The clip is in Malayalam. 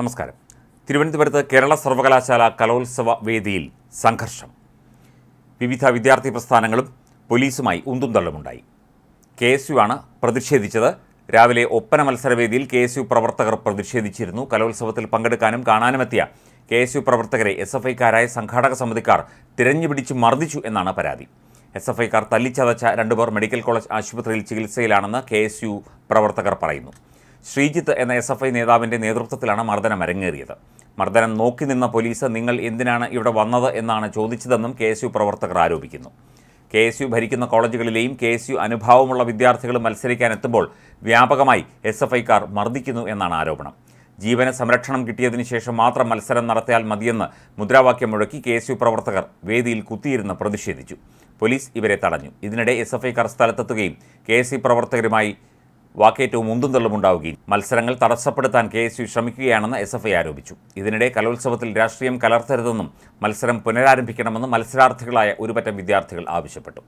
നമസ്കാരം. തിരുവനന്തപുരത്ത് കേരള സർവകലാശാല കലോത്സവ വേദിയിൽ സംഘർഷം. വിവിധ വിദ്യാർത്ഥി പ്രസ്ഥാനങ്ങളും പോലീസുമായി ഉന്തും തള്ളുമുണ്ടായി കെ എസ് യു ആണ് പ്രതിഷേധിച്ചത്. രാവിലെ ഒപ്പന മത്സരവേദിയിൽ കെ എസ് യു പ്രവർത്തകർ പ്രതിഷേധിച്ചിരുന്നു. കലോത്സവത്തിൽ പങ്കെടുക്കാനും കാണാനുമെത്തിയ കെ എസ് യു പ്രവർത്തകരെ എസ് എഫ് ഐക്കാരായ സംഘാടക സമിതിക്കാർ തിരഞ്ഞുപിടിച്ച് മർദ്ദിച്ചു എന്നാണ് പരാതി. എസ് എഫ് ഐക്കാർ തല്ലിച്ചതച്ച രണ്ടുപേർ മെഡിക്കൽ കോളേജ് ആശുപത്രിയിൽ ചികിത്സയിലാണെന്ന് കെ എസ് യു പ്രവർത്തകർ പറയുന്നു. ശ്രീജിത്ത് എന്ന എസ് എഫ് ഐ നേതാവിന്റെ നേതൃത്വത്തിലാണ് മർദ്ദനം അരങ്ങേറിയത്. മർദ്ദനം നോക്കി നിന്ന പോലീസ് നിങ്ങൾ എന്തിനാണ് ഇവിടെ വന്നത് എന്നാണ് ചോദിച്ചതെന്നും കെ എസ് യു പ്രവർത്തകർ ആരോപിക്കുന്നു. കെ എസ് യു ഭരിക്കുന്ന കോളേജുകളിലെയും കെ എസ് യു അനുഭാവമുള്ള വിദ്യാർത്ഥികൾ മത്സരിക്കാനെത്തുമ്പോൾ വ്യാപകമായി എസ് എഫ് ഐക്കാർ മർദ്ദിക്കുന്നു എന്നാണ് ആരോപണം. ജീവന സംരക്ഷണം കിട്ടിയതിനു ശേഷം മാത്രം മത്സരം നടത്തിയാൽ മതിയെന്ന് മുദ്രാവാക്യം മുഴക്കി കെ എസ് യു പ്രവർത്തകർ വേദിയിൽ കുത്തിയിരുന്ന് പ്രതിഷേധിച്ചു. പോലീസ് ഇവരെ തടഞ്ഞു. ഇതിനിടെ എസ് എഫ് ഐക്കാർ സ്ഥലത്തെത്തുകയും കെ എസ് യു പ്രവർത്തകരുമായി വാക്കേറ്റവും ഉന്തും തള്ളുമുണ്ടാവുകയും മത്സരങ്ങൾ തടസ്സപ്പെടുത്താൻ കെ എസ് യു ശ്രമിക്കുകയാണെന്ന് എസ് എഫ് ഐ ആരോപിച്ചു. ഇതിനിടെ കലോത്സവത്തിൽ രാഷ്ട്രീയം കലർത്തരുതെന്നും മത്സരം പുനരാരംഭിക്കണമെന്നും മത്സരാർത്ഥികളായ ഒരുപറ്റം വിദ്യാർത്ഥികൾ ആവശ്യപ്പെട്ടു.